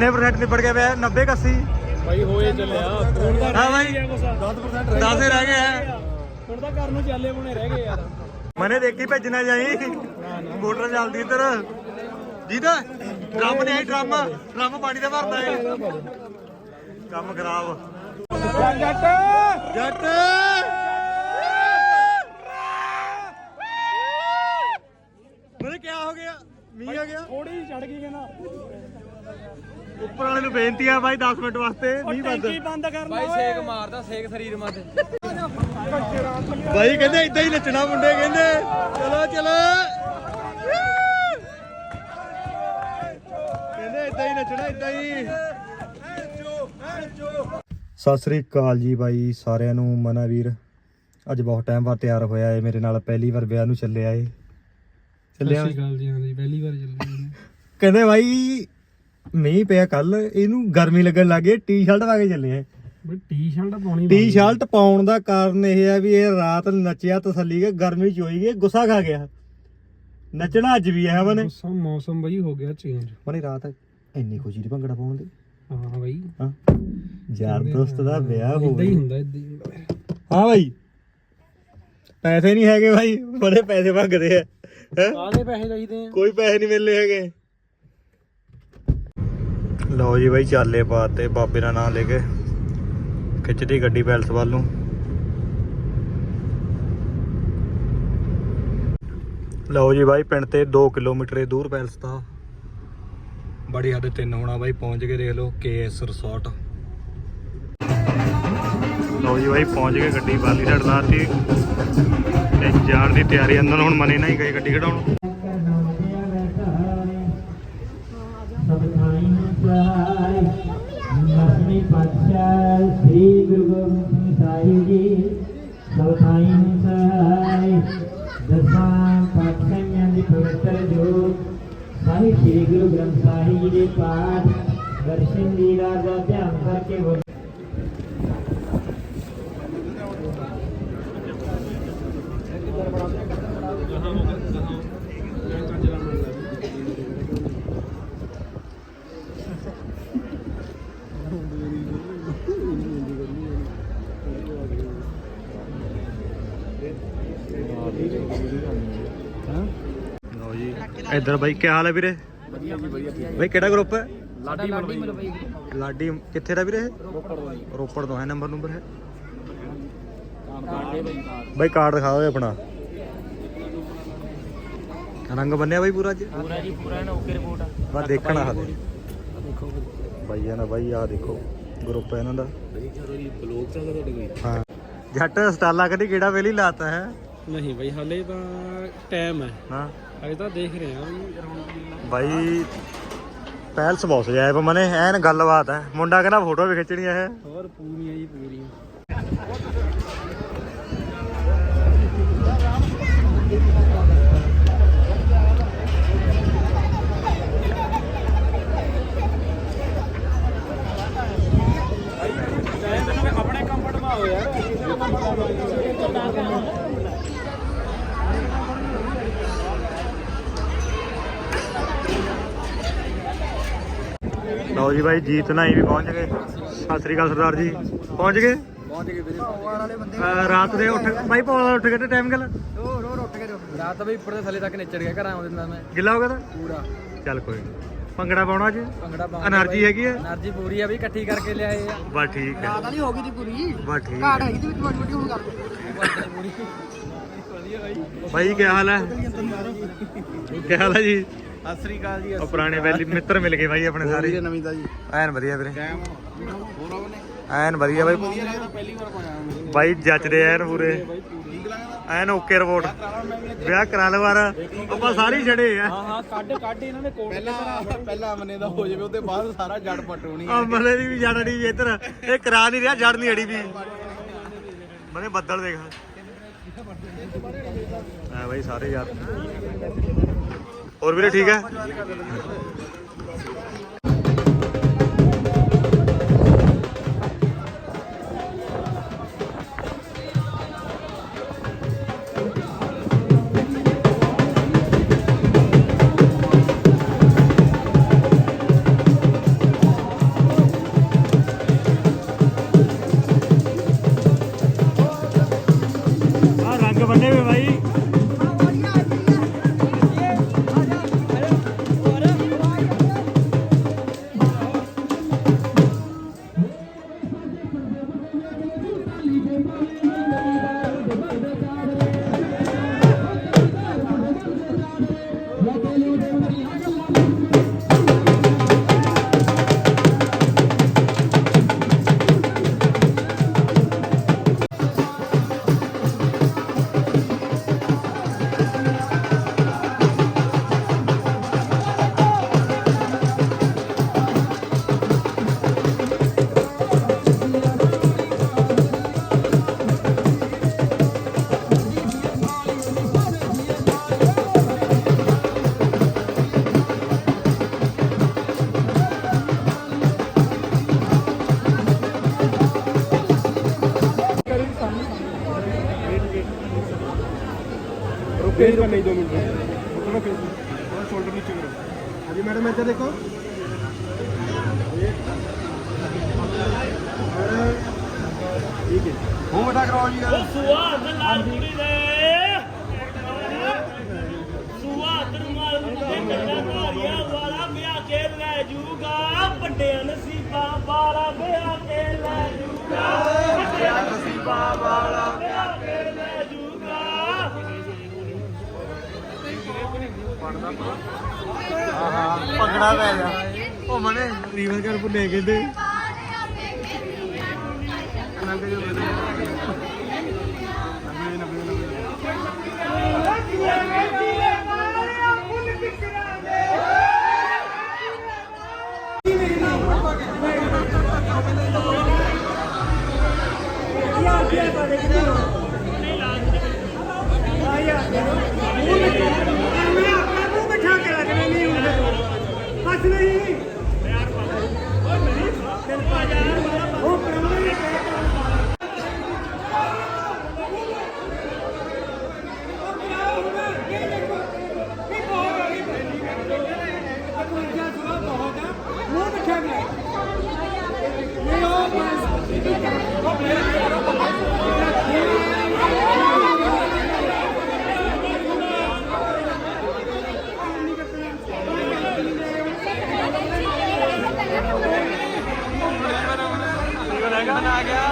ਕਿੰਨੇ ਪਰਸੈਂਟ ਨਿਬੜ ਗਏ ਵੇ? 90 80 ਭਾਈ ਹੋਏ ਚੱਲਿਆ। ਹੁਣ ਤਾਂ ਹਾਂ ਬਾਈ। ਰਹਿ ਗਿਆ ਕੁਛ 10% ਰਹਿ ਗਏ ਹੁਣ ਤਾਂ ਘਰ ਨੂੰ ਚੱਲੇ ਬੁਣੇ ਰਹਿ ਗਏ ਯਾਰ। ਮਨੇ ਦੇਖੀ ਭੇਜਣਾ ਜਾਈ। ਮੋਟਰ ਚੱਲਦੀ ਇੱਧਰ। ਜੀਦਾ ਡਰਮ ਨਹੀਂ ਆਈ ਡਰਮ। ਡਰਮ ਪਾਣੀ ਦਾ ਭਰਦਾ ਏ ਕੰਮ ਖਰਾਬ। ਜੱਟ! ਜੱਟ! ਮਨੇ ਕੀ ਹੋ ਗਿਆ? ਮੀਂਹ ਆ ਗਿਆ। ਥੋੜੀ ਚੜ ਗਈ ਕਹਿੰਦਾ। ਉੱਪਰ ਵਾਲੇ ਨੂੰ ਬੇਨਤੀ ਆ ਬਾਈ 10 ਮਿੰਟ ਵਾਸਤੇ ਮੀਂਹ ਬੰਦ। ਟੈਂਕੀ ਬੰਦ ਕਰ ਭਾਈ ਸੇਕ ਮਾਰਦਾ ਸੇਕ ਸਰੀਰ ਮਾਤੇ ਬਾਈ ਕਹਿੰਦੇ ਇਦਾਂ ਹੀ ਨੱਚਣਾ ਮੁੰਡੇ ਕਹਿੰਦੇ। ਚਲੋ ਚਲੋ। ਕਹਿੰਦੇ ਇਦਾਂ ਹੀ ਨੱਚਣਾ ਇਦਾਂ ਹੀ। ਸਤਿ ਸ੍ਰੀ ਅਕਾਲ ਜੀ ਬਾਈ ਸਾਰਿਆਂ ਨੂੰ ਮਨਾ ਵੀਰ। ਅੱਜ ਬਹੁਤ ਟਾਈਮ ਬਾਅਦ ਤਿਆਰ ਹੋਇਆ ਏ ਮੇਰੇ ਨਾਲ ਪਹਿਲੀ ਵਾਰ ਵਿਆਹ ਨੂੰ ਚੱਲਿਆ ਏ। ਚੱਲਿਆ ਗੱਲ ਜੀ ਹਾਂ ਜੀ ਪਹਿਲੀ ਵਾਰ ਚੱਲੀ ਕਹਿੰਦੇ ਬਾਈ ਮੀਂਹ ਪਿਆ ਕੱਲ ਇਹਨੂੰ ਗਰਮੀ ਲੱਗਣ ਲੱਗੀ ਟੀ-ਸ਼ਰਟ ਪਾ ਕੇ ਚੱਲੇ ਆ। ਬਈ ਟੀ-ਸ਼ਰਟ ਪਾਉਣੀ ਟੀ-ਸ਼ਰਟ ਪਾਉਣ ਦਾ ਕਾਰਨ ਇਹ ਹੈ ਵੀ ਇਹ ਰਾਤ ਨੱਚਿਆ ਤਸੱਲੀ ਕੇ ਗਰਮੀ ਚ ਹੋਈ ਗਈ ਗੁੱਸਾ ਖਾ ਗਿਆ। ਨੱਚਣਾ ਅੱਜ ਵੀ ਹੈ ਮਨੇ ਮੌਸਮ ਮੌਸਮ ਬਈ ਹੋ ਗਿਆ ਚੇਂਜ ਮਨੇ ਰਾਤ ਇੰਨੀ ਖੁਸ਼ੀ ਦੀ ਭੰਗੜਾ ਪਾਉਣ ਦੀ। ਹਾਂ ਬਈ। ਹਾਂ। ਯਾਰ ਦੋਸਤ ਦਾ ਵਿਆਹ ਇਦਾਂ ਹੋਵੇ। ਹੀ ਹੁੰਦਾ ਇਦਾਂ ਹੀ ਹਾਂ ਭਾਈ ਪੈਸੇ ਨਹੀਂ ਹੈਗੇ ਭਾਈ ਬੜੇ ਪੈਸੇ ਮੰਗਦੇ ਆ। ਹੈਂ? ਕਾਹਦੇ ਪੈਸੇ ਚਾਹੀਦੇ ਆ? ਕੋਈ ਪੈਸੇ ਨਹੀਂ ਮਿਲਨੇ ਹੈਗੇ। ਲਓ ਜੀ ਬਾਈ ਚਾਲੇ ਪਾਤੇ ਬਾਬੇ ਦਾ ਨਾਮ ਲੈ ਕੇ ਖਿੱਚਦੀ ਗੱਡੀ ਪੈਲਸ ਵੱਲ ਨੂੰ। ਲਓ ਜੀ ਬਾਈ ਪਿੰਡ ਤੇ 2 ਕਿਲੋਮੀਟਰ ਦੂਰ ਪੈਲਸ ਦਾ। ਬੜੀ ਹੱਦ ਤਿੰਨ ਹੋਣਾ ਬਾਈ, ਪਹੁੰਚ ਕੇ ਦੇਖ ਲਓ ਕੇਐਸ ਰਿਸੋਰਟ। ਲਓ ਜੀ ਬਾਈ, ਪਹੁੰਚ ਕੇ ਗੱਡੀ ਬਾਲੀ ਸਾਈਡ ਲਾਤੀ ਤੇ ਜਾਣ ਦੀ ਤਿਆਰੀ ਅੰਦਰ, ਹੁਣ ਮਨੇ ਨਹੀਂ ਗਏ ਗੱਡੀ ਕਢਾਉਣ। पातशाल श्री गुरु गोविंद साहिब जी चौथाइन सहाय। दसवां पाठशाल पवित्र ज्योत साहिब श्री गुरु ग्रंथ साहिब पाठ। दर्शन दिला जात्या। ਲਓ ਜੀ। ਇੱਧਰ ਬਾਈ ਕੀ ਹਾਲ ਹੈ ਵੀਰੇ? ਵਧੀਆ ਜੀ ਵਧੀਆ ਬਾਈ ਕਿਹੜਾ ਗਰੁੱਪ ਹੈ? ਲਾਡੀ ਲਾਡੀ ਮਿਲ ਲਾਡੀ ਕਿੱਥੇ ਦਾ ਵੀਰੇ? ਰੋਪੜ ਤੋਂ ਜੀ। ਰੋਪੜ ਤੋਂ ਹੈ ਨੰਬਰ ਨੰਬਰ ਹੈ? ਬਾਈ। ਕਾਰਡ ਦਿਖਾ ਦਿਓ ਆਪਣਾ। ਰੰਗ ਬੰਨਿਆ ਬਾਈ ਪੂਰਾ ਅੱਜ? ਪੂਰਾ ਜੀ ਪੂਰਾ ਨਾ ਓਕੇ ਰਿਪੋਰਟ ਆ। ਬਸ ਦੇਖਣਾ ਹਾਲੇ। ਦੇਖੋ ਬਾਈ। ਆ ਨਾ ਬਾਈ ਆ ਦੇਖੋ। ਗਰੁੱਪ ਹੈ ਇਹਨਾਂ ਦਾ। ਬਲੌਗ ਚੱਲਦਾ ਤੁਹਾਡੇ ਕੋਈ ਹਾਂ। ਜੱਟ ਸਟਾਲਾ ਕਦੀ ਕਿਹੜਾ ਵੇਲੀ ਲਾਤਾ ਹੈ? ਨਹੀਂ ਬਈ ਹਾਲੇ ਤਾਂ ਟਾਈਮ ਹੈ। ਹਾਂ। ਅਜੇ ਤਾਂ ਦੇਖ ਰਹੇ ਆ ਵੀ ਬਾਈ ਪਹਿਲ ਜਾਏ ਪਰ ਮਨੇ ਐਨ ਗੱਲਬਾਤ ਹੈ। ਮੁੰਡਾ ਕਹਿੰਦਾ ਫੋਟੋ ਵੀ ਖਿੱਚਣੀ ਹੈ ਹੋਰ ਪੂਰੀਆਂ ਜੀ ਪੂਰੀਆਂ। ਲਓ ਜੀ ਬਾਈ ਜੀਤ ਨਾਈ ਵੀ ਪਹੁੰਚ ਗਏ। ਸਤਿ ਸ੍ਰੀ ਅਕਾਲ ਸਰਦਾਰ ਜੀ। ਪਹੁੰਚ ਗਏ? ਰਾਤ ਦੇ ਉੱਠ ਬਾਈ ਪੌਲ ਉੱਠ ਕੇ ਟਾਈਮ ਗੱਲ? ਚੱਲ ਕੋਈ ਭੰਗੜਾ ਪਾਉਣਾ ਅੱਜ ਭੰਗੜਾ ਪਾਉਣਾ એનર્ਜੀ ਹੈਗੀ ਹੈ એનર્ਜੀ ਪੂਰੀ ਆ ਵੀ ਇਕੱਠੀ ਕਰਕੇ ਲਿਆਏ ਆ। ਬਸ ਠੀਕ ਹੈ। ਰਾਤ ਵਾਲੀ ਹੋ ਗਈ ਪੂਰੀ। ਬਸ ਠੀਕ ਘਾਟ ਹੈਗੀ ਤੇ ਵਿੱਚ ਮੋਟੀ ਮੋਟੀ ਹੁਣ ਕਰ ਬਾਈ ਕੀ ਹਾਲ ਹੈ? ਕੀ ਹਾਲ ਹੈ ਜੀ? ਸਤਿ ਸ੍ਰੀ ਅਕਾਲ ਜੀ ਉਹ ਪੁਰਾਣੇ ਵੈਲੀ ਮਿੱਤਰ ਮਿਲ ਗਏ ਬਾਈ ਆਪਣੇ ਸਾਰੇ। ਨਵੀਂ ਦਾ ਜੀ। ਐਨ ਵਧੀਆ ਵੀਰੇ। ਟਾਈਮ ਹੋਰ ਆਵਨੇ ਐਨ ਵਧੀਆ ਬਾਈ। ਵਧੀਆ ਲੱਗਦਾ ਪਹਿਲੀ ਵਾਰ ਪਾਇਆ ਮੇਰੇ ਬਾਈ ਜੱਜਦੇ ਐਨ ਪੂਰੇ। ਠੀਕ ਲੱਗਦਾ? ਐਨ ਓਕੇ ਰਿਪੋਰਟ। ਵਿਆਹ ਕਰਾ ਲਵਾਰ ਆਪਾਂ ਸਾਰੇ ਛੜੇ ਆ। ਹਾਂ ਹਾਂ ਕੱਢ ਕੱਢ ਇਹਨਾਂ ਦੇ ਕੋਟ। ਪਹਿਲਾਂ ਪਹਿਲਾਂ ਅਮਨੇ ਦਾ ਹੋ ਜਾਵੇ ਉਹਦੇ ਬਾਅਦ ਸਾਰਾ ਜੜ ਪਟੋਣੀ ਦੀ ਵੀ ਜੜੜੀ ਵੀ ਇੱਧਰ। ਇਹ ਕਰਾ ਨਹੀਂ ਰਿਹਾ ਜੜ ਨਹੀਂ ਅੜੀ ਵੀ। ਮਨੇ ਬੱਦਲ ਦੇਖ। ਆ ਬਾਈ ਸਾਰੇ ਯਾਰ। ਹੋਰ ਵੀਰੇ ਠੀਕ ਹੈ? रुके ही नहीं दो मिनट रुकना फिर थोड़ा शोल्डर नीचे करो हाँ जी मैडम इधर देखो ठीक है मुंह बता कराओ जी यार ਸੁਆਦ ਲਾਲ ਕੁੜੀ ਦੇ ਸੁਆਦ ਰੁਮਾਲ ਤੇ ਕੰਨਾਂ ਧਾਰੀਆਂ ਵਾਲਾ ਵਿਆਹ ਕੇ ਲੈ ਜੂਗਾ ਵੱਡਿਆਂ ਨਸੀਬਾਂ ਵਾਲਾ ਵਿਆਹ ਕੇ ਲੈ ਜੂਗਾ ਵੱਡਿਆਂ ਨਸੀਬਾਂ ਵਾਲਾ ਭੰਗੜਾ ਪੈ ਗਿਆ। ਉਹ ਮਨੇ ਰੀਵਰ ਕਰ ਭੁੱਲੇ ਕਹਿੰਦੇ ਆ ਗਿਆ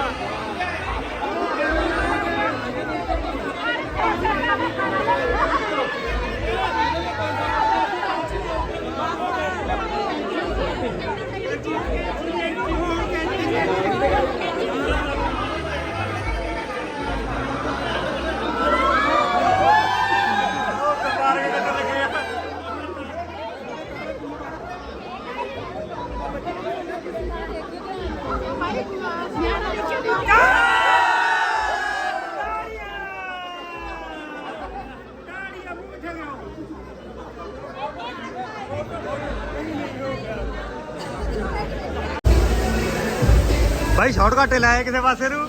ਭਾਈ ਸ਼ਾਰਟਕਟ ਲਾਇਆ ਕਿਸੇ ਪਾਸੇ ਨੂੰ।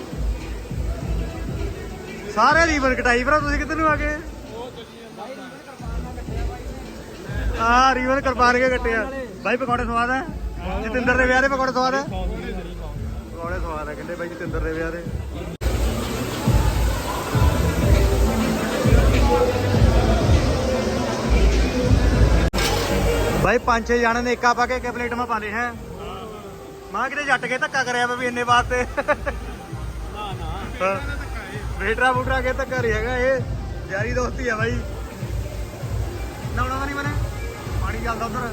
ਸਾਰੇ ਰੀਵਰ ਕਟਾਈ ਭਰਾ, ਤੁਸੀਂ ਕਿੱਧਰ ਨੂੰ ਆ ਗਏ? ਆ ਰੀਵਰ ਕਰਪਾਰ ਕੇ ਕੱਟਿਆ ਭਾਈ ਪਕੌੜੇ ਸਵਾਦ ਹੈ ਜਤਿੰਦਰ ਦੇ ਵਿਆਹ ਦੇ ਪਕੌੜੇ ਸਵਾਦ ਹੈ ਪਕੌੜੇ ਸਵਾਦ ਹੈ ਕਹਿੰਦੇ ਬਾਈ, ਜਤਿੰਦਰ ਦੇ ਵਿਆਹ ਦੇ। ਭਾਈ ਪੰਜ ਛੇ ਜਾਣੇ ਨੇ ਇੱਕਾ ਪਾ ਕੇ ਇੱਕ ਪਲੇਟ ਮਾ ਪਾਲੇ ਹੈ। ਮਾਂ ਕਿਤੇ ਜੱਟ ਕੇ ਧੱਕਾ ਕਰਿਆ ਵਾ ਵੀ ਇੰਨੇ ਵਾਸਤੇ। ਨਾ ਨਾ। ਵੇਟਰਾ ਬੁਟਰਾ ਕੇ ਧੱਕਾ ਰਹੀ ਹੈਗਾ ਇਹ। ਯਾਰੀ ਦੋਸਤੀ ਆ ਬਾਈ। ਨਾਉਣਾ ਤਾਂ ਨਹੀਂ ਮਨੇ? ਪਾਣੀ ਚੱਲਦਾ ਉਧਰ।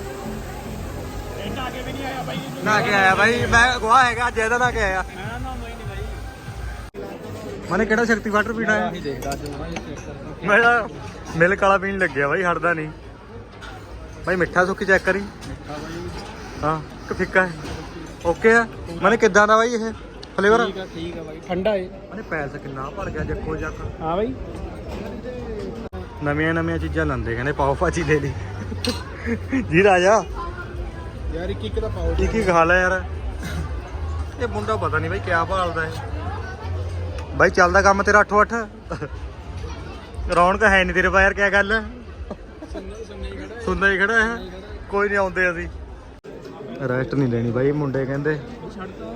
ਇੰਨਾ ਕੇ ਵੀ ਨਹੀਂ ਆਇਆ ਬਾਈ। ਨਾ ਕੇ ਆਇਆ ਬਾਈ। ਮੈਂ ਗਵਾਹ ਹੈਗਾ ਅੱਜ ਇਹਦਾ ਨਾ ਕੇ ਆਇਆ। ਮੈਂ ਨਾ ਮੈਂ ਨਹੀਂ ਬਾਈ। ਮਨੇ ਕਿਹੜਾ ਸ਼ਕਤੀ ਵਾਟਰ ਪੀਣਾ ਹੈ? ਆਹੀ ਦੇਖਦਾ ਅੱਜ ਮੈਂ। ਮੈਂ ਮਿਲਕ ਵਾਲਾ ਪੀਣ ਲੱਗਿਆ ਬਾਈ ਹਟਦਾ ਨਹੀਂ। ਬਾਈ ਮਿੱਠਾ ਸੁੱਕੀ ਚੈੱਕ ਕਰੀ। ਮਿੱਠਾ ਬਾਈ। ਹਾਂ ਕਿ ਫਿੱਕਾ ਹੈ। ਓਕੇ ਆ? ਮਨੇ ਕਿੱਦਾਂ ਦਾ ਬਾਈ ਇਹ ਫਲੇਵਰ ਠੀਕ ਆ ਠੀਕ ਆ ਬਾਈ। ਠੰਡਾ ਏ। ਮਨੇ ਪੈਸ ਕਿੰਨਾ ਭਰ ਗਿਆ ਜੱਕੋ ਜੱਕ। ਹਾਂ ਬਾਈ। ਨਵੀਆਂ ਨਵੀਆਂ ਚੀਜ਼ਾਂ ਲੰਦੇ ਕਹਿੰਦੇ ਪਾਓ ਭਾਜੀ ਲੈ ਲਈ। ਜੀ ਰਾਜਾ। ਯਾਰ ਇੱਕ ਇੱਕ ਦਾ ਪਾਓ। ਕੀ ਕੀ ਖਾ ਲਿਆ ਯਾਰ। ਇਹ ਮੁੰਡਾ ਪਤਾ ਨਹੀਂ ਬਾਈ ਕਿਆ ਭਾਲਦਾ ਹੈ ਬਾਈ ਚੱਲਦਾ ਕੰਮ ਤੇਰਾ 8 8 ਰੌਣਕ ਹੈ ਨਹੀਂ ਤੇਰੇ ਪਾ ਯਾਰ ਕਿਆ ਗੱਲ ਸੁਣਨੇ ਹੀ ਖੜਾ ਹੈ ਕੋਈ ਨਹੀਂ ਆਉਂਦੇ ਅਸੀਂ। ਰੈਸਟ ਨਹੀਂ ਲੈਣੀ ਬਾਈ ਮੁੰਡੇ ਕਹਿੰਦੇ। ਛੱਡ ਤਾ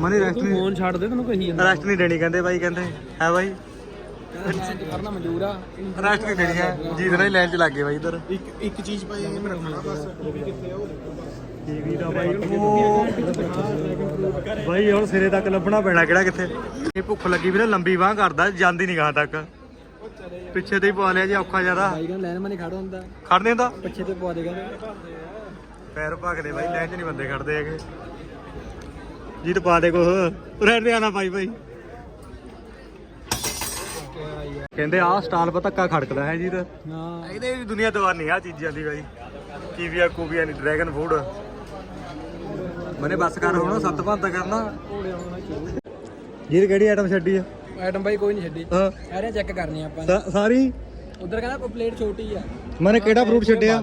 ਮਨੀ ਰੈਸਟ ਤੂੰ ਨਹੀਂ ਫੋਨ ਛੱਡ ਦੇ ਤੈਨੂੰ ਕਹੀ ਜਾਂਦਾ। ਰੈਸਟ ਨਹੀਂ ਲੈਣੀ ਕਹਿੰਦੇ ਬਾਈ ਕਹਿੰਦੇ। ਹੈ ਬਾਈ। ਲੈਂਚ ਕਰਨਾ ਮਨਜ਼ੂਰ ਆ। ਰੈਸਟ ਨਹੀਂ ਲੈਣੀ ਹੈ। ਜੀਤ ਨਾਲ ਹੀ ਲਾਈਨ ਚ ਲੱਗ ਗਏ ਬਾਈ ਇਧਰ। ਇੱਕ ਇੱਕ ਚੀਜ਼ ਭਾਈ ਇਹ ਰੱਖਣਾ ਬਸ ਉਹ ਵੀ ਕਿੱਥੇ ਆ ਉਹ ਟੀਵੀ ਦਾ ਬਾਈ ਬਾਈ ਹੁਣ ਸਿਰੇ ਤੱਕ ਲੱਭਣਾ ਪੈਣਾ ਕਿਹੜਾ ਕਿੱਥੇ? ਇਹ ਭੁੱਖ ਲੱਗੀ ਵੀਰੇ ਲੰਬੀ ਬਾਹ ਕਰਦਾ ਜਾਂਦੀ ਨਹੀਂ ਗਾਂ ਤੱਕ। ਪਿੱਛੇ ਤੇ ਹੀ ਪਵਾ ਲਿਆ ਜੀ ਔਖਾ ਜ਼ਿਆਦਾ। ਬਾਈ ਕਹਿੰਦਾ ਲੈਣ ਮਨੇ ਖੜਾ ਹੁੰਦਾ। ਖੜ ਨਹੀਂ ਹੁੰਦਾ। ਪਿੱਛੇ ਤੇ ਪਵਾ ਦੇਗਾ ਪੈਰ ਭਗਦੇ ਬਾਈ ਲੈਂਚ ਨਹੀਂ ਬੰਦੇ ਖੜਦੇ ਹੈਗੇ। ਜੀਤ ਪਾ ਦੇ ਕੁਛ ਰਹਿਣ ਦੇ ਆਣਾ ਭਾਈ ਭਾਈ ਕਹਿੰਦੇ ਆਹ ਸਟਾਲ ਪਾ ਧੱਕਾ ਖੜਕਦਾ ਹੈ ਜੀਤ। ਹਾਂ। ਇਹਦੇ ਵੀ ਦੁਨੀਆ ਦਵਾਨੀ ਆ ਚੀਜ਼ਾਂ ਦੀ ਬਾਈ। ਕੀਵੀਆ ਕੂਵੀਆ ਨਹੀਂ ਡਰੈਗਨ ਫੂਡ। ਮਨੇ ਬੱਸ ਕਰ ਹੁਣ ਸੱਤ ਭੰਤਾ ਕਰਨਾ। ਜੀਤ ਕਿਹੜੀ ਆਈਟਮ ਛੱਡੀ ਆ? ਆਈਟਮ ਬਾਈ ਕੋਈ ਨਹੀਂ ਛੱਡੀ। ਹਾਂ। ਸਾਰੀਆਂ ਚੈੱਕ ਕਰਨੀਆਂ ਆਪਾਂ ਸਾਰੀ? ਉਧਰ ਕਹਿੰਦਾ ਪਲੇਟ ਛੋਟੀ ਆ। ਮਨੇ ਕਿਹੜਾ ਫਰੂਟ ਛੱਡਿਆ?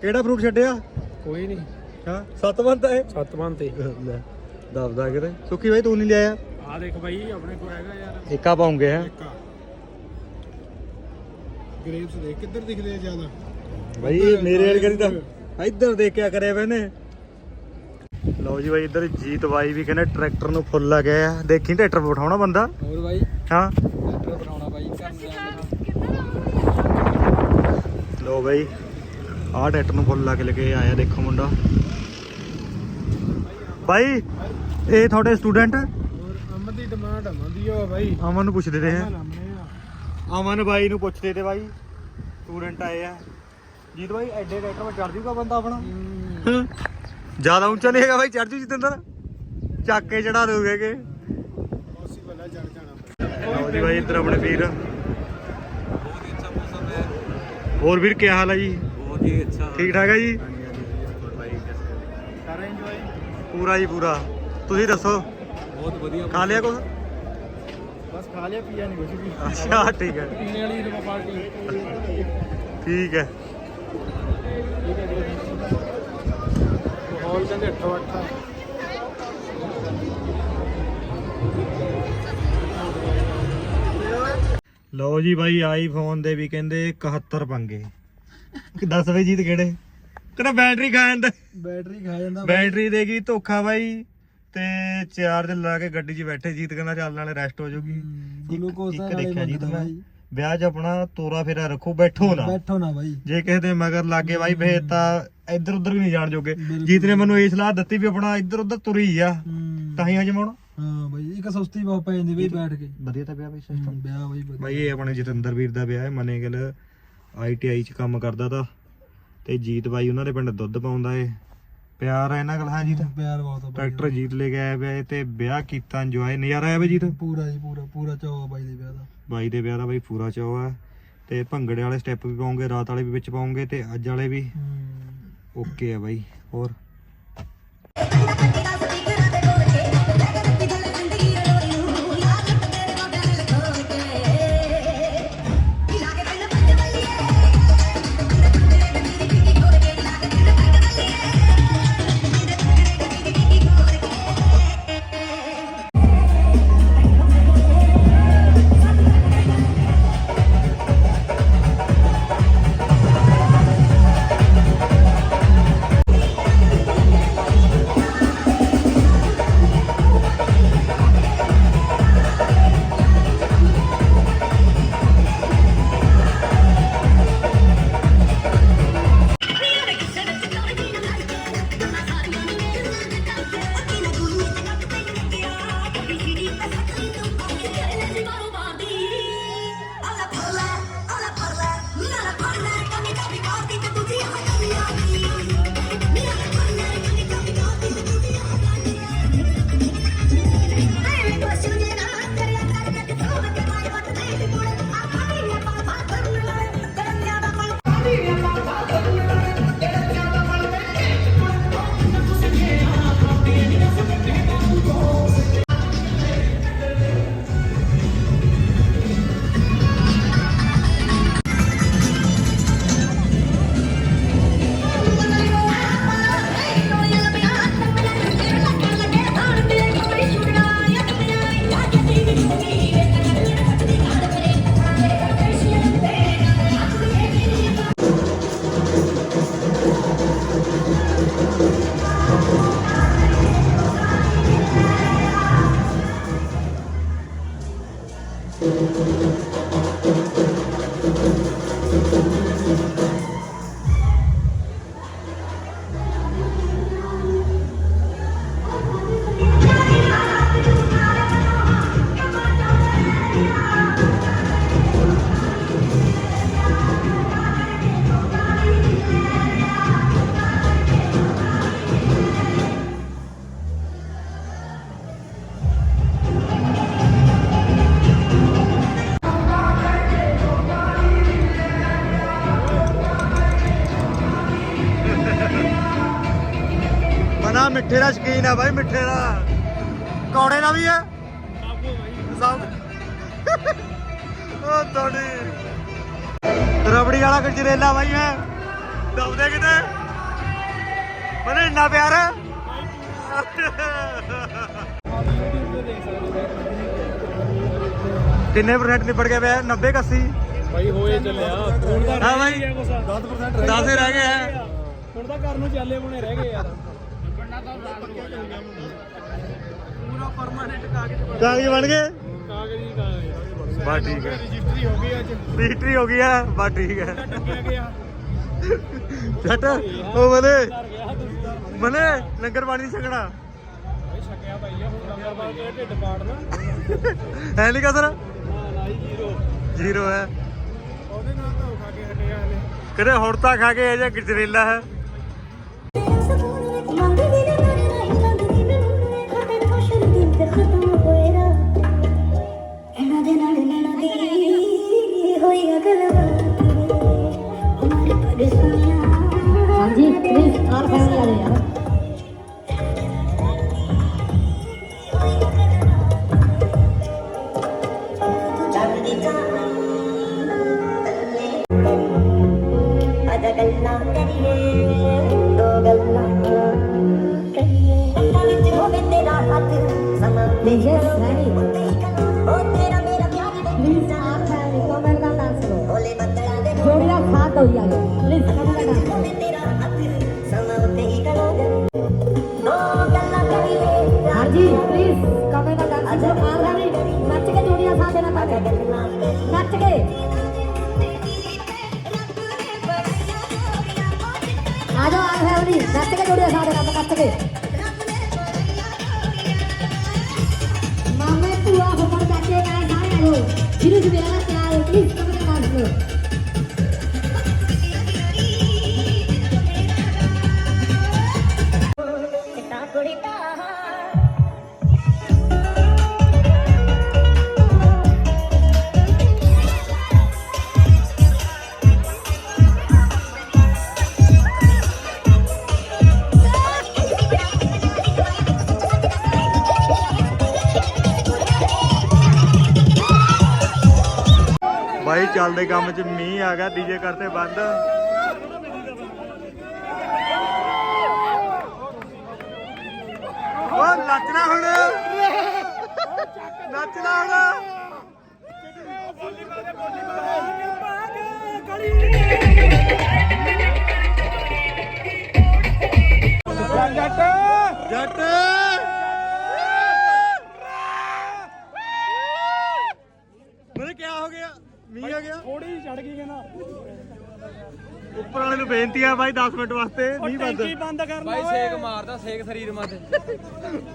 ਕਿਹੜਾ ਫਰੂਟ ਛੱਡਿਆ? ਕੋਈ ਨਹੀਂ। ਹਾਂ ਸੱਤ ਭੰਤਾ ਹੈ? ਸੱਤ ਤੇ ਲੈ ਦੱਬਦਾ ਕਿਤੇ। ਸੁੱਕੀ ਬਾਈ ਤੂੰ ਨਹੀਂ ਲਿਆਇਆ? ਆ ਦੇਖ ਬਾਈ ਆਪਣੇ ਕੋਲ ਹੈਗਾ ਯਾਰ। ਇੱਕਾ ਪਾਉਂਗੇ ਹੈ? ਗ੍ਰੇਪਸ ਦੇਖ ਕਿੱਧਰ ਦਿਖਦੇ ਆ ਜ਼ਿਆਦਾ? ਇਹ ਮੇਰੇ ਵਾਲੀ ਕਰੀ ਤਾਂ ਇੱਧਰ। ਦੇਖਿਆ ਕਰਿਆ ਬੈਨੇ ਲਓ ਜੀ ਬਾਈ ਇੱਧਰ ਜੀਤ ਬਾਈ ਵੀ ਕਹਿੰਦੇ ਟਰੈਕਟਰ ਨੂੰ ਫੁੱਲ ਆ ਗਿਆ। ਆ। ਦੇਖੀ ਟਰੈਕਟਰ ਬਿਠਾਉਣਾ ਬੰਦਾ? ਹੋਰ ਬਾਈ? ਹਾਂ। ਲੈਟਰ ਬਣਾਉਣਾ ਬਾਈ ਨੂੰ ਲਓ ਬਾਈ ਆਹ ਟਰੈਕਟਰ ਨੂੰ ਫੁੱਲ ਲਾ ਕੇ ਲੈ ਕੇ ਆਇਆ ਦੇਖੋ ਮੁੰਡਾ। ਬਾਈ ਇਹ ਤੁਹਾਡੇ ਸਟੂਡੈਂਟ ਅਮਨ ਦੀ ਡਿਮਾਂਡ ਅਮਨ ਦੀ ਆ ਬਾਈ ਅਮਨ ਨੂੰ ਪੁੱਛਦੇ ਰਹੇ ਆ। ਅਮਨ ਬਾਈ ਨੂੰ ਪੁੱਛਦੇ ਤੇ ਬਾਈ ਸਟੂਡੈਂਟ ਆਏ ਆ। ਜੀਤ ਬਾਈ ਐਡੇ ਟਰੈਕਟਰ 'ਤੇ ਚੜ ਜੂਗਾ ਬੰਦਾ ਆਪਣਾ? ਜ਼ਿਆਦਾ ਉੱਚਾ ਨਹੀਂ ਹੈਗਾ ਬਾਈ ਚੜ ਜੂ ਜਿਤਿੰਦਰ। ਚੱਕ ਕੇ ਚੜਾ ਦੋਗੇ ਕਿ? ਪੋਸੀਬਲ ਆ ਚੜ ਜਾਣਾ ਲਓ ਜੀ ਬਾਈ ਇੱਧਰ ਆਪਣੇ ਵੀਰ। ਹੋਰ ਵੀਰ ਕੀ ਹਾਲ ਹੈ ਜੀ? ਅੱਛਾ। ਠੀਕ ਠਾਕ ਹੈ ਜੀ? ਸਾਰਾ ਇੰਜੋਏ ਪੂਰਾ ਜੀ ਪੂਰਾ। ਤੁਸੀਂ ਦੱਸੋ? ਬਹੁਤ ਵਧੀਆ ਖਾ ਲਿਆ ਕੁਝ ਬਸ ਖਾ ਲਿਆ ਪੀਆ ਨਹੀਂ ਕੁਝ ਵੀ। ਅੱਛਾ ਠੀਕ ਹੈ। ਪੀਣੇ ਵਾਲੀ ਰਵਾ ਪਾਰਟੀ ਠੀਕ ਹੈ। ਮਾਹੌਲ ਕਹਿੰਦੇ 8 8 ਲਓ ਜੀ ਬਾਈ ਆਈਫੋਨ ਦੇ ਵੀ ਕਹਿੰਦੇ 71 ਪੰਗੇ। ਦੱਸ ਵੇ ਜੀਤ ਕਿਹੜੇ? ਕਹਿੰਦਾ ਬੈਟਰੀ ਖਾਣ ਦਾ ਬੈਟਰੀ ਖਾ ਜਾਂਦਾ ਬੈਟਰੀ ਦੇਗੀ ਧੋਖਾ ਬਾਈ। ਤੇ ਚਾਰਜ ਲਾ ਕੇ ਗੱਡੀ 'ਚ ਬੈਠੇ ਜੀਤ ਕਹਿੰਦਾ ਚੱਲ ਨਾਲੇ ਰੈਸਟ ਹੋ ਜਾਊਗੀ। ਗਲੂਕੋਜ਼ ਇੱਕ ਦੇਖਿਆ ਜੀਤ ਮੈਂ। ਵਿਆਹ 'ਚ ਆਪਣਾ ਤੋਰਾ ਫੇਰਾ ਰੱਖੋ ਬੈਠੋ ਨਾ। ਬੈਠੋ ਨਾ ਬਾਈ। ਜੇ ਕਿਸੇ ਦੇ ਮਗਰ ਲੱਗੇ ਬਾਈ ਫੇਰ ਤਾਂ ਇੱਧਰ ਉੱਧਰ ਵੀ ਨਹੀਂ ਜਾਣ ਜੋਗੇ। ਜੀਤ ਨੇ ਮੈਨੂੰ ਇਹ ਸਲਾਹ ਦਿੱਤੀ ਵੀ ਆਪਣਾ ਇੱਧਰ ਉੱਧਰ ਤੁਰੀ ਆ ਤਾਂ ਹੀ ਹਜਮਾਉਣਾ ਹਾਂ ਬਾਈ ਇੱਕ ਸੁਸਤੀ ਬਹੁਤ ਪੈ ਜਾਂਦੀ ਬਈ ਬੈਠ ਕੇ। ਵਧੀਆ ਤਾਂ ਪਿਆ ਬਾਈ ਹੂੰ, ਵਿਆਹ ਬਾਈ ਬਾਈ ਇਹ ਆਪਣੇ ਜਤਿੰਦਰ ਵੀਰ ਦਾ ਵਿਆਹ ਹੈ ਮਨੇ ਗਿੱਲ ਆਈਟੀਆਈ ਚ ਕੰਮ ਕਰਦਾ ਤਾ ਤੇ ਜੀਤ ਬਾਈ ਉਹਨਾਂ ਦੇ ਪਿੰਡ ਦੁੱਧ ਪਾਉਂਦਾ ਏ। ਪਿਆਰ ਹੈ ਇਹਨਾਂ ਕੋਲ ਹਾਂ ਜੀਤ? ਪਿਆਰ ਬਹੁਤ ਆ ਬਾਈ ਟਰੈਕਟਰ ਜੀਤ ਲੈ ਕੇ ਆਇਆ ਏ ਤੇ ਵਿਆਹ ਕੀਤਾ ਇੰਜੋਏ ਨਜ਼ਾਰਾ ਆਇਆ ਬਈ ਜੀਤ? ਪੂਰਾ ਜੀ ਪੂਰਾ ਪੂਰਾ ਚਾਅ ਬਾਈ ਦੇ ਵਿਆਹ ਦਾ। ਬਾਈ ਦੇ ਵਿਆਹ ਦਾ ਬਾਈ ਪੂਰਾ ਚਾਅ ਹੈ ਤੇ ਭੰਗੜੇ ਵਾਲੇ ਸਟੈਪ ਵੀ ਪਾਉਂਗੇ ਰਾਤ ਵਾਲੇ ਵੀ ਵਿੱਚ ਪਾਉਂਗੇ ਤੇ ਅੱਜ ਵਾਲੇ ਵੀ ਹੂੰ। ਓਕੇ ਆ ਬਾਈ। ਹੋਰ? ਸ਼ਕੀਨ ਆ ਬਾਈ ਮਿੱਠੇ ਦਾ ਕੌੜੇ ਦਾ ਵੀ ਹੈ ਸਭ। ਉਹ ਤੁਹਾਡੀ ਰਬੜੀ ਵਾਲਾ ਗਜਰੇਲਾ ਬਾਈ ਹੈ। ਦਬਦੇ ਕਿਤੇ? ਮਨੇ ਇੰਨਾ ਪਿਆਰ ਹੈ। ਕਿੰਨੇ ਪਰਸੈਂਟ ਨਿਬੜ ਗਿਆ ਪਿਆ? 90 80 ਭਾਈ ਹੋਏ ਚੱਲਿਆ। ਹੁਣ ਹਾਂ ਬਾਈ। 10% 10 ਹੀ ਰਹਿ ਗਏ ਹੁਣ ਤਾਂ ਘਰ ਨੂੰ ਚੱਲੇ ਬਣੇ ਰਹਿ ਗਏ ਯਾਰ। ਕਾਗਜ਼ ਬਣ ਗਏ? ਕਾਗਜ਼ ਹੀ ਕਾਗਜ਼ ਬਸ ਠੀਕ ਹੈ। ਰਜਿਸਟਰੀ ਹੋ ਗਈ ਅੱਜ। ਰਜਿਸਟਰੀ ਹੋ ਗਈ ਹੈ ਬਸ ਠੀਕ ਹੈ। ਗਿਆ। ਛੱਟ ਉਹ ਮਨੇ। ਮਨੇ ਲੰਗਰ ਪਾਣੀ ਨਹੀਂ ਛਕਣਾ। ਭਾਈ ਛਕਿਆ ਭਾਈ ਆ ਹੁਣ ਲੰਗਰ ਬਾਲ ਕੇ ਢਿੱਡ ਪਾੜਨਾ ਹੈ ਨਹੀਂ ਹੀ ਜ਼ੀਰੋ। ਜ਼ੀਰੋ ਹੈ। ਉਹਦੇ ਨਾਲ ਤਾਂ ਖਾ ਕੇ ਹਟਿਆ ਹਲੇ। ਕਦੇ ਹੁਣ ਤਾਂ ਖਾ ਕੇ ਇਹ ਜਿਹਾ ਗਜਰੇਲਾ ਹੈ। ਖਤਮ ਹੋਏਗਾ ਇਹਨਾਂ ਦੇ ਨਾਲ ਨੈਣਾ ਦੀ ਹੋਈ ਅਗਲਬਾਤ ਹਮਾਰੇ ਪਰਸੋਨੀਆਂ ਹਾਂਜੀ ਪਲੀਜ਼ ਆਲ ਫੈਮਿਲੀ ਆ। ਸਮਾਂ ਦੇ ਯੈਸ ਰਾਣੀ ਉਹ ਤੇਰਾ ਮੇਰਾ ਪਿਆਰ ਦੇ ਪਲੀਜ਼ ਆਪ ਹੈ ਕਮੈਂਟ ਦਾ ਡਾਂਸ ਕਰੋ ਬੋਲੇ ਬੱਦਲਾਂ ਦੇ ਥੋੜੀ ਦਾ ਸਾਥ ਹੋ ਜਾਵੇ ਪਲੀਜ਼ ਕਮੈਂਟ ਦਾ ਡਾਂਸ ਹੋਵੇ ਤੇਰਾ ਹੱਥ ਸਮਾਂ ਉੱਤੇ ਹੀ ਕਰੋਗੇ ਦੋ ਗੱਲਾਂ ਕਰੀਏ ਹਾਂਜੀ ਪਲੀਜ਼ ਕਮੈਂਟ ਦਾ ਡਾਂਸ ਕਰੋ ਆਪ ਰਾਣੀ ਨੱਚ ਕੇ ਜੋੜੀਆਂ ਸਾਥ ਦੇਣਾ ਤਾਂ ਨੱਚ ਕੇ ਆ ਜਾਓ ਆ ਫੈਮਿਲੀ ਨੱਚ ਕੇ ਜੋੜਿਆ ਸਾਡੇ ਨਾਲ ਨੱਚ ਕੇ ਜਿਹਨੂੰ ਜਵੇਲਾ ਤਿਆਰ ਹੋ ਪਲੀਜ਼ ਕਮੈਂਟ ਕਰ ਚੱਲਦੇ ਕੰਮ 'ਚ ਮੀਂਹ ਆ ਗਿਆ ਡੀਜੇ ਕਰਤੇ ਬੰਦ। 10 ਮਿੰਟ ਵਾਸਤੇ ਨਹੀਂ ਬੰਦ ਟੈਂਕੀ ਬੰਦ ਕਰ ਭਾਈ ਸੇਕ ਮਾਰਦਾ ਸੇਕ ਸਰੀਰ ਮਾਤੇ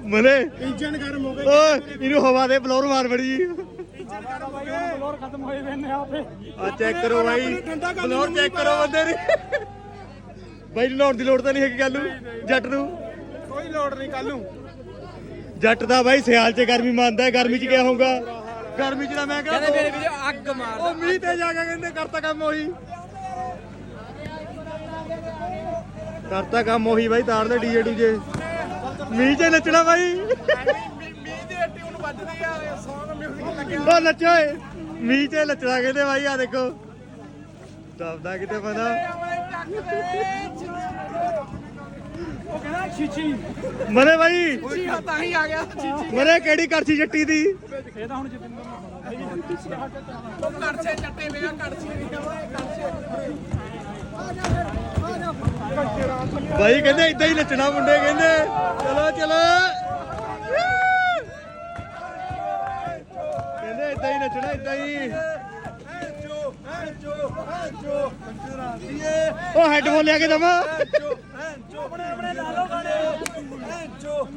ਮਨੇ? ਇੰਜਨ ਗਰਮ ਹੋ ਓਏ ਇਹਨੂੰ ਹਵਾ ਦੇ ਬਲੌਰ ਮਾਰ ਬੜੀ ਬਲੋਰ ਖਤਮ ਹੋਏ ਵੇ ਨੇ ਆਪੇ। ਆ ਚੈੱਕ ਕਰੋ ਬਾਈ। ਬਲੌਰ ਚੈੱਕ ਕਰੋ ਬੰਦੇ ਦੀ। ਬਾਈ ਲਾਉਣ ਦੀ ਲੋੜ ਤਾਂ ਨਹੀਂ ਹੈਗੀ ਗੱਲ ਨੂੰ ਜੱਟ ਨੂੰ। ਕੋਈ ਲੋੜ ਨਹੀਂ ਕੱਲ ਨੂੰ। ਜੱਟ ਦਾ ਬਾਈ ਸਿਆਲ 'ਚ ਗਰਮੀ ਮੰਨਦਾ ਹੈ ਗਰਮੀ 'ਚ ਕਿਆ ਹੋਊਗਾ? ਗਰਮੀ 'ਚ ਤਾਂ ਮੈਂ ਕਹਿੰਦੇ ਕਹਿੰਦਾ ਮੇਰੇ ਵੀਡੀਓ ਅੱਗ ਮਾਰਦਾ। ਉਹ ਮੀਂਹ ਤੇ ਜਾ ਕੇ ਕਹਿੰਦੇ ਕਰਤਾ ਕੰਮ ਉਹੀ। ਕਰਤਾ ਕੰਮ ਉਹੀ ਬਾਈ ਤਾਰ ਦੇ ਡੀਜੇ ਡੂਜੇ। ਮੀਂਹ 'ਚ ਨੱਚਣਾ ਬਾਈ। ਮੀਂਹ ਦੇ ਟਿਊਨ ਵੱਜਦੀ ਆ ਸੌਂਗ ਮਿਊਜ਼ਿਕ ਲੱਗਿਆ ਉਹ ਨੱਚੋ ਏ। ਮੀਂਹ 'ਚ ਨੱਚਣਾ ਕਹਿੰਦੇ ਬਾਈ ਆ ਦੇਖੋ। ਦਬਦਾ ਕਿਤੇ ਪਤਾ ਉਹ ਕਹਿੰਦਾ ਛੀਛੀ ਮਰੇ ਬਾਈ। ਤਾਂ ਹੀ ਆ ਗਿਆ ਛੀਛੀ ਮਰੇ ਕਿਹੜੀ ਕਰਸੀ ਚੱਟੀ ਦੀ? ਇਹ ਤਾਂ ਹੁਣ ਜਤਿੰਦਰ ਉਹ ਕੜਛੇ ਚੱਟੇ ਵੇਗਾ ਕੜਛੀ ਨਹੀਂ ਕੜਛੇ ਬਾਈ ਕਹਿੰਦੇ ਇਦਾਂ ਹੀ ਨੱਚਣਾ ਮੁੰਡੇ ਕਹਿੰਦੇ। ਚਲੋ ਚਲੋ। ਕਹਿੰਦੇ ਇਦਾਂ ਹੀ ਨੱਚਣਾ, ਇਦਾਂ ਹੀ। ਉਹ ਹੈਡਫੋਨ ਲਿਆ ਕੇ ਦਵਾ।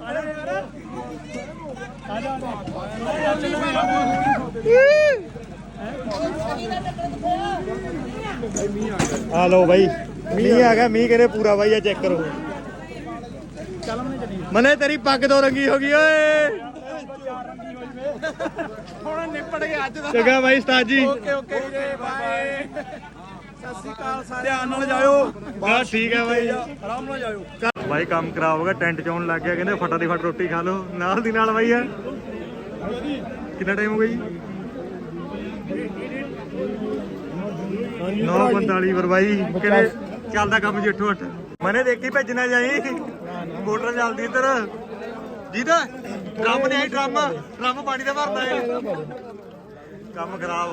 ਆ ਲਓ ਬਾਈ ਮੀਂਹ ਆ ਗਿਆ ਮੀਂਹ ਕਹਿੰਦੇ ਪੂਰਾ ਬਾਈ ਆ ਚੈੱਕ ਕਰੋ। ਮਨੇ ਤੇਰੀ ਪੱਗ ਦੋ ਰੰਗੀ ਹੋ ਗਈ ਓਏ। ਹੁਣ ਨਿਪਟ ਗਿਆ ਅੱਜ ਦਾ। ਚੰਗਾ ਬਾਈ ਉਸਤਾਦ ਜੀ। ਓਕੇ ਓਕੇ ਵੀਰੇ ਬਾਏ। ਸਤਿ ਸ਼੍ਰੀ ਅਕਾਲ ਸਾਰੇ ਧਿਆਨ ਨਾਲ ਜਾਇਓ। ਬਸ ਠੀਕ ਹੈ ਬਾਈ। ਆਰਾਮ ਨਾਲ ਜਾਇਓ। ਬਾਈ ਕੰਮ ਖਰਾਬ ਹੋ ਗਿਆ ਟੈਂਟ ਚ ਆਉਣ ਲੱਗ ਗਿਆ ਕਹਿੰਦੇ ਫਟਾ ਦੀ ਫਟ ਰੋਟੀ ਖਾ ਲਓ। ਨਾਲ ਦੀ ਨਾਲ ਬਾਈ ਆ ਕਿੰਨਾ ਟਾਈਮ ਹੋ ਗਿਆ ਜੀ? 9:45 ਵਰਵਾਈ ਕਿਹੜੇ ਚੱਲਦਾ ਕੰਮ ਜਿੱਠੋ ਅੱਠ ਮੈਨੇ ਦੇਖੀ ਭੇਜਣਾ ਜਾਈ? ਮੋਟਰ ਚੱਲਦੀ ਇੱਧਰ। ਜੀਦਾ ਡਰਮ ਨਹੀਂ ਆਈ, ਡਰਮ। ਡਰਮ ਪਾਣੀ ਦਾ ਭਰਦਾ ਏ ਕੰਮ ਖਰਾਬ।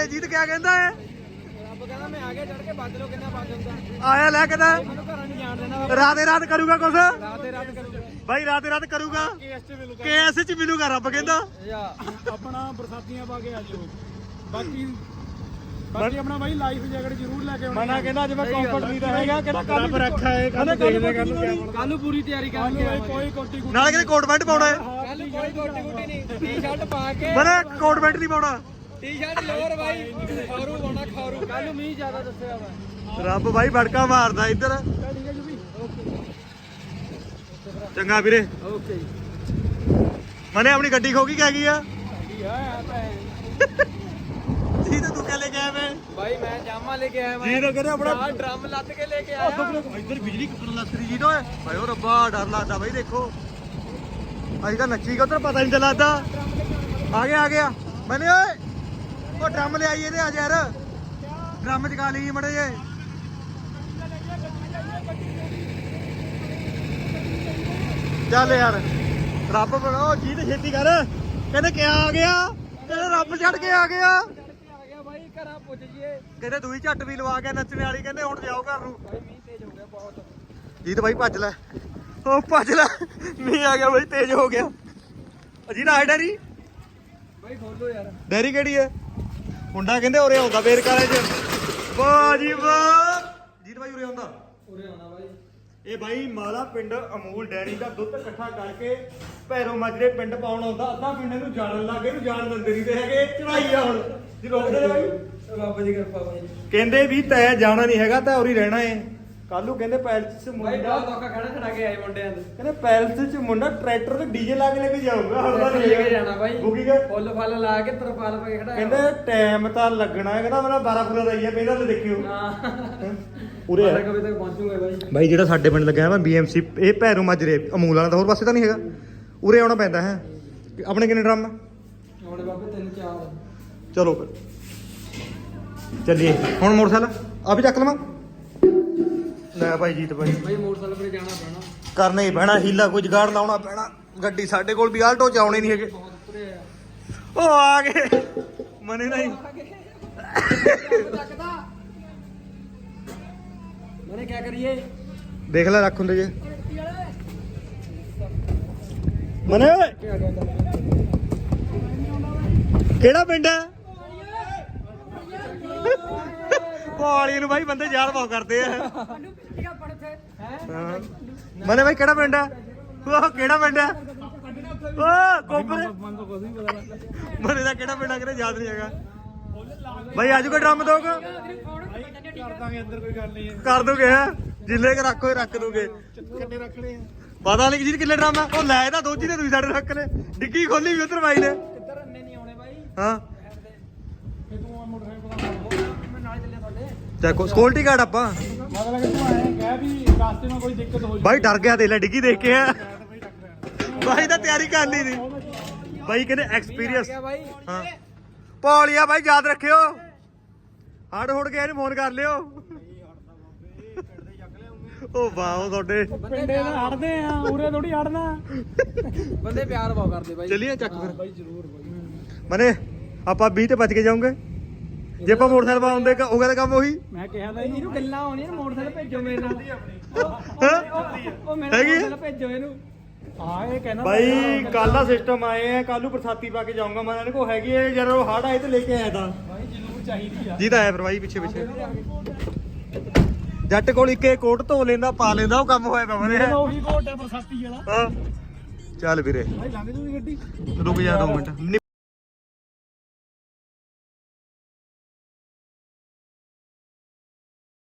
ਤੇ ਜੀਤ ਕਿਆ ਕਹਿੰਦਾ ਹੈ? ਰੱਬ ਕਹਿੰਦਾ ਮੈਂ ਆਗੇ ਚੜ ਕੇ ਬੱਜ ਲੋ ਕਿੰਨਾ ਬੱਜ ਹੁੰਦਾ ਆਇਆ ਲੈ ਕਹਿੰਦਾ ਮੈਨੂੰ ਘਰਾਂ ਨਹੀਂ ਜਾਣ ਦੇਣਾ ਰਾਤੇ ਰਾਤ ਕਰੂਗਾ ਕੁਛ? ਰਾਤੇ ਰਾਤ ਕਰੂਗਾ। ਬਾਈ ਰਾਤੇ ਰਾਤ ਕਰੂਗਾ? ਕੇਸ ਚ ਮਿਲੂਗਾ। ਕੇਐਸ ਚ ਮਿਲੂਗਾ ਰੱਬ ਕਹਿੰਦਾ। ਆਪਣਾ ਬਰਸਾਤੀਆਂ ਪਾ ਕੇ ਆ ਜਿਓ ਬਾਕੀ ਬਾਕੀ ਆਪਣਾ ਬਾਈ ਲਾਈਫ ਜੈਕਟ ਜ਼ਰੂਰ ਲੈ ਕੇ ਆਉਣੀ ਮਨਾ ਕਹਿੰਦਾ ਅੱਜ ਮੈਂ ਕੰਫਰਟ ਨਹੀਂ ਰਹੇਗਾ ਕਹਿੰਦਾ ਕੱਲ ਰੱਬ ਰੱਖਾ ਹੈ ਕੱਲ ਦੇਖਦੇ ਕੱਲ ਨੂੰ ਕਿਆ ਕੱਲ ਨੂੰ ਪੂਰੀ ਤਿਆਰੀ ਕਰਕੇ ਬਾਈ। ਕੋਈ ਕੋਟੀ ਕੁੱਟੀ ਨਾਲੇ ਕਹਿੰਦੇ ਕੋਟ ਪੈਂਟ ਪਾਉਣਾ ਹੈ। ਕੱਲ ਕੋਈ ਕੋਟੀ ਕੁੱਟੀ ਨਹੀਂ। ਟੀ-ਸ਼ਰਟ ਪਾ ਕੇ ਬਲੇ ਕੋਟ ਪੈਂਟ ਨਹੀਂ ਪਾਉਣਾ। ਟੀ-ਸ਼ਰਟ ਲੋਰ ਬਾਈ। ਖਾਰੂ ਹੋਣਾ ਖਾਰੂ। ਕੱਲ ਨੂੰ ਮੀਂਹ ਜ਼ਿਆਦਾ ਦੱਸਿਆ ਵਾ। ਰੱਬ ਬਾਈ ਬੜਕਾ ਮਾਰਦਾ ਇੱਧਰ। ਚੰਗਾ ਵੀਰੇ। ਓਕੇ ਮਨੇ ਆਪਣੀ ਗੱਡੀ ਖੋ ਗਈ ਕਹਿ ਗਈ ਆ? ਜੀ ਤੇ ਤੂੰ ਕਹਿ ਲੈ ਗਿਆ ਮੈਂ ਬਾਈ ਮੈਂ ਜਾਮਾ ਲੈ ਕੇ ਆਇਆ ਮੈਂ ਜੀ ਤਾਂ ਕਹਿੰਦੇ ਆਪਣਾ ਡਰਮ ਲੱਦ ਕੇ ਲੈ ਕੇ ਆਇਆ। ਇੱਧਰ ਬਿਜਲੀ ਕਿੱਕਣ ਲੱਗ ਰਹੀ ਜੀ ਤੋਂ ਭਾਈ ਉਹ ਰੱਬਾ ਡਰ ਲੱਗਦਾ ਬਾਈ ਦੇਖੋ। ਅੱਜ ਤਾਂ ਨੱਚੀ ਗਾ ਉਧਰ ਪਤਾ ਨਹੀਂ ਚੱਲਦਾ ਆ ਗਿਆ ਆ ਗਿਆ। ਮੈਨੇ ਓਏ! ਉਹ ਡਰਮ ਲਿਆਈ ਇਹਦੇ ਆ ਯਾਰ। ਡਰਮ ਚਕਾ ਲਈ ਮੜੇ ਜੇ ਚੱਲ ਯਾਰ, ਰੱਬ ਬਣੋ ਜੀ ਤੇ ਛੇਤੀ ਕਰ। ਕਹਿੰਦੇ ਕਿਆ ਆ ਗਿਆ? ਕਹਿੰਦੇ ਰੱਬ ਛੱਡ ਕੇ ਆ ਗਿਆ। ਘਰਾਂ ਪੁੱਜ ਜੀਏ ਕਹਿੰਦੇ ਦੂਈ ਝੱਟ ਵੀ ਲਵਾ ਕੇ ਨੱਚਣ ਵਾਲੀ, ਕਹਿੰਦੇ ਹੁਣ ਜਾਓ ਘਰ ਨੂੰ। ਬਾਈ ਮੀਂਹ ਤੇਜ਼ ਹੋ ਗਿਆ ਬਹੁਤ ਜੀਤ ਬਾਈ ਭੱਜ ਲੈ। ਉਹ ਭੱਜ ਲੈ। ਨਹੀਂ ਆ ਗਿਆ ਬਾਈ, ਤੇਜ਼ ਹੋ ਗਿਆ। ਅਜੀ ਨਾ ਡੈਰੀ ਬਾਈ ਖੋਲੋ ਯਾਰ ਡੈਰੀ ਕਿਹੜੀ ਹੈ? ਮੁੰਡਾ ਕਹਿੰਦੇ ਉਰੇ ਆਉਂਦਾ ਬੇਰਕਾਲੇ ਚ। ਵਾਹ ਜੀ ਵਾਹ। ਜੀਤ ਬਾਈ ਉਰੇ ਆਉਂਦਾ। ਉਰੇ ਆਉਣਾ ਬਾਈ। ਇਹ ਬਾਈ ਮਾਲਾ ਪਿੰਡ ਅਮੂਲ ਡੈਰੀ ਦਾ ਦੁੱਧ ਇਕੱਠਾ ਕਰਕੇ ਭੈਰੋ ਮਾਜਰੇ ਪਿੰਡ ਪਾਉਣ ਆਉਂਦਾ। ਅੱਧਾ ਪਿੰਡ ਇਹਨੂੰ ਜਾਣਨ ਲੱਗੇ ਇਹਨੂੰ ਜਾਣ ਦਿੰਦੇ ਨਹੀਂ ਤੇ ਹੈਗੇ। ਚੜਾਈ ਆ ਹੁਣ। ਜੀ ਰੋਕਦੇ ਨੇ ਬਾਈ। ਰੱਬ ਦੀ ਕਿਰਪਾ ਬਾਈ। ਕਹਿੰਦੇ ਵੀ ਤੈ ਜਾਣਾ ਨਹੀਂ ਹੈਗਾ ਤਾਂ ਉਰੀ ਰਹਿਣਾ ਏ। ਕੱਲੂ ਕਹਿੰਦੇ ਪੈਲਸ ਚ ਬਾਈ ਮੁੰਡਾ ਬਹੁਤ ਔਖਾ ਖੜਾ ਖੜਾ ਕੇ ਆਏ ਮੁੰਡਿਆਂ ਦੇ ਕਹਿੰਦੇ ਪੈਲਸ ਚ ਮੁੰਡਾ ਟਰੈਕਟਰ ਤੇ ਡੀਜੇ ਲਾ ਕੇ ਲੈ ਕੇ ਜਾਊਗਾ। ਤਾਂ ਲੈ ਕੇ ਜਾਣਾ ਬਾਈ। ਬੁਕਿੰਗ ਫੁੱਲ ਫਲ ਲਾ ਕੇ ਤਰਪਾਲ ਪਾ ਕੇ ਖੜਾਇਆ। ਕਹਿੰਦੇ ਟਾਈਮ ਤਾਂ ਲੱਗਣਾ ਹੈ ਕਹਿੰਦਾ ਮੇਰਾ 12 ਪੂਰਾ ਦਾ ਹੀ ਹੈ ਪਹਿਲਾਂ ਤਾਂ ਦੇਖਿਓ। ਹਾਂ। ਉਰੇ ਬਾਰਾਂ ਕੁ ਵਜੇ ਤੱਕ ਪਹੁੰਚੂਗਾ ਬਾਈ। ਬਾਈ ਜਿਹੜਾ ਸਾਡੇ ਪਿੰਡ ਲੱਗਿਆ ਵਾ ਬੀਐਮਸੀ ਇਹ ਭੈਰੂ ਮਾਜਰੇ ਅਮੂਲ ਵਾਲਾ ਤਾਂ ਹੋਰ ਪਾਸੇ ਤਾਂ ਨਹੀਂ ਹੈਗਾ। ਉਰੇ ਆਉਣਾ ਪੈਂਦਾ ਹੈ। ਆਪਣੇ ਕਿੰਨੇ ਡਰਮ? ਆ? ਹੁਣ ਬਾਬੇ ਤਿੰਨ ਚਾਰ। ਚਲੋ ਫਿਰ। ਚੱਲੀਏ। ਹੁਣ ਮੋਟਰਸਾਈਕਲ ਆ ਵੀ ਚੱਕ ਲਵਾਂ? ਲੈ ਭਾਈ ਜੀਤ ਭਾਈ। ਬਾਈ ਮੋਟਰਸਾਈਕਲ ਤੇ ਜਾਣਾ ਪੈਣਾ। ਕਰਨਾ ਹੀ ਪੈਣਾ ਹੀਲਾ ਕੋਈ ਜਗਾੜ ਲਾਉਣਾ ਪੈਣਾ। ਗੱਡੀ ਸਾਡੇ ਕੋਲ ਵੀ ਆਲਟੋ ਚ ਆਉਣੇ ਨਹੀਂ ਹੈਗੇ। ਬਹੁਤ ਤੁਰੇ ਆ ਉਹ ਆ ਗਏ। ਮਨੇ ਨਹੀਂ। ਮਨੇ ਕੀ ਕਰੀਏ? ਦੇਖ ਲੈ ਰੱਖ ਹੁੰਦੇ ਜੇ। ਮਨੇ ਓਏ। ਕਿਹੜਾ ਪਿੰਡ ਹੈ? ਪੌਲੀ ਨੂੰ ਬਾਈ ਬੰਦੇ ਯਾਦ ਬਹੁਤ ਕਰਦੇ ਆ। ਹਾਂ। ਮਨੇ ਬਾਈ ਕਿਹੜਾ ਪਿੰਡ ਹੈ ਉਹ ਕਿਹੜਾ ਪਿੰਡ ਹੈ ਉਹ ਕੋਪਰ। ਮਨੇ ਦਾ ਕਿਹੜਾ ਪਿੰਡ ਆ ਕਿਹੜਾ ਯਾਦ ਨਹੀਂ ਹੈਗਾ। ਬਾਈ ਆਜੂਗਾ ਡਰਮ ਦੋਗਾ? ਕਰ ਦਾਂਗੇ ਅੰਦਰ ਕੋਈ ਗੱਲ ਨਹੀਂ ਕਰ ਦੋਗੇ ਜਿੱਲੇ ਕੇ ਰੱਖੋ ਰੱਖ ਦੋਗੇ। ਕਿੰਨੇ ਰੱਖਣੇ ਆ ਪਤਾ ਨਹੀਂ ਜੀ ਕਿੱਲੇ ਡਰਮ ਆ। ਉਹ ਲੈ ਤਾਂ ਦੋਜੀ ਨੇ ਤੁਸੀਂ ਸਾਡੇ ਰੱਖ ਲੈ ਡਿੱਗੀ ਖੋਲੀ ਵੀ ਉਧਰ ਬਾਈ ਨੇ। ਕਿੱਧਰ ਅੰਨੇ ਨਹੀਂ ਆਉਣੇ ਬਾਈ ਹਾਂ ਇਹ ਤੂੰ ਮੋਟਰਸਾਈਕਲ ਦਾ ਮੈਂ ਨਾਲ ਚੱਲਿਆ ਤੁਹਾਡੇ ਚੱਕੋ ਸਕਿਉਰਟੀ ਗਾਰਡ ਆਪਾਂ ਮਤਲਬ ਕਿ ਤੂੰ ਆਏ ਕਹਿ ਵੀ ਰਾਸਤੇ में कोई दिक्कत हो ਬਾਈ ਡਰ ਗਿਆ ਤੇ ਲੈ ਡਿੱਗੀ ਦੇਖ ਕੇ ਆ ਬਾਈ ਤਾਂ ਤਿਆਰੀ ਕਰ ਲਈ ਸੀ ਬਾਈ ਕਹਿੰਦੇ ਐਕਸਪੀਰੀਅੰਸ भाई ਹਾਂ ਪੌਲੀਆ ਬਾਈ ਯਾਦ ਰੱਖਿਓ ਹੜ ਹੁੜ ਕੇ ਇਹਨੂੰ ਫੋਨ ਕਰ ਲਿਓ ਉਹ ਵਾਓ ਤੁਹਾਡੇ ਪਿੰਡੇ ਨਾਲ ਹੜਦੇ ਆ ਉਰੇ ਥੋੜੀ ਹੜਨਾ ਬੰਦੇ ਪਿਆਰ ਬਹੁਤ ਕਰਦੇ ਬਾਈ ਚੱਲੀਏ ਚੱਕ ਫਿਰ ਬਾਈ ਜ਼ਰੂਰ ਬਾਈ ਮਨੇ ਆਪਾਂ 20 ਤੇ ਬਚ ਕੇ ਜਾਵਾਂਗੇ ਜੇ ਆਪਾਂ ਮੋਟਰਸਾਈਕਲ ਪਾਉਂਦੇ ਹੋ ਗਿਆ ਤਾਂ ਕੰਮ ਉਹੀ ਮੈਂ ਕਿਹਾ ਤਾਂ ਇਹਨੂੰ ਗੱਲਾਂ ਆਉਣੀਆਂ ਮੋਟਰਸਾਈਕਲ ਭੇਜੋ ਮੇਰੇ ਨਾਲ ਹੈਂ? ਉਹ ਮੇਰਾ ਹੈਗੀ ਆ? ਮੋਟਰਸਾਈਕਲ ਭੇਜੋ ਇਹਨੂੰ ਹਾਂ? ਇਹ ਕਹਿੰਦਾ ਬਾਈ ਕੱਲ ਦਾ ਸਿਸਟਮ ਆਏ ਆ ਕੱਲ ਨੂੰ ਬਰਸਾਤੀ ਪਾ ਕੇ ਜਾਊਂਗਾ ਮੈਂ ਇਹਨਾਂ ਕੋ ਹੈਗੀ ਹੈ ਜਦ ਉਹ ਹੜ ਆਏ ਤੇ ਲੈ ਕੇ ਆਇਆ ਤਾਂ। ਬਾਈ ਜ਼ਰੂਰ ਚਾਹੀਦੀ ਆ ਜੀ ਤਾਂ ਫਿਰ ਬਾਈ ਪਿੱਛੇ ਪਿੱਛੇ। ਜੱਟ ਕੋਲ ਇੱਕੇ ਕੋਟ ਧੋ ਲੈਂਦਾ ਪਾ ਲੈਂਦਾ ਉਹ ਕੰਮ ਹੋਇਆ ਪਿਆ ਮਨੇ ਉਹੀ ਕੋਟ ਹੈ ਬਰਸਾਤੀ ਵਾਲਾ। ਹਾਂ। ਚੱਲ ਵੀਰੇ। ਬਾਈ ਲੰਘ ਜੂਗੀ ਗੱਡੀ। ਰੁਕ ਜਾ ਦੋ ਮਿੰਟ। ਨੀ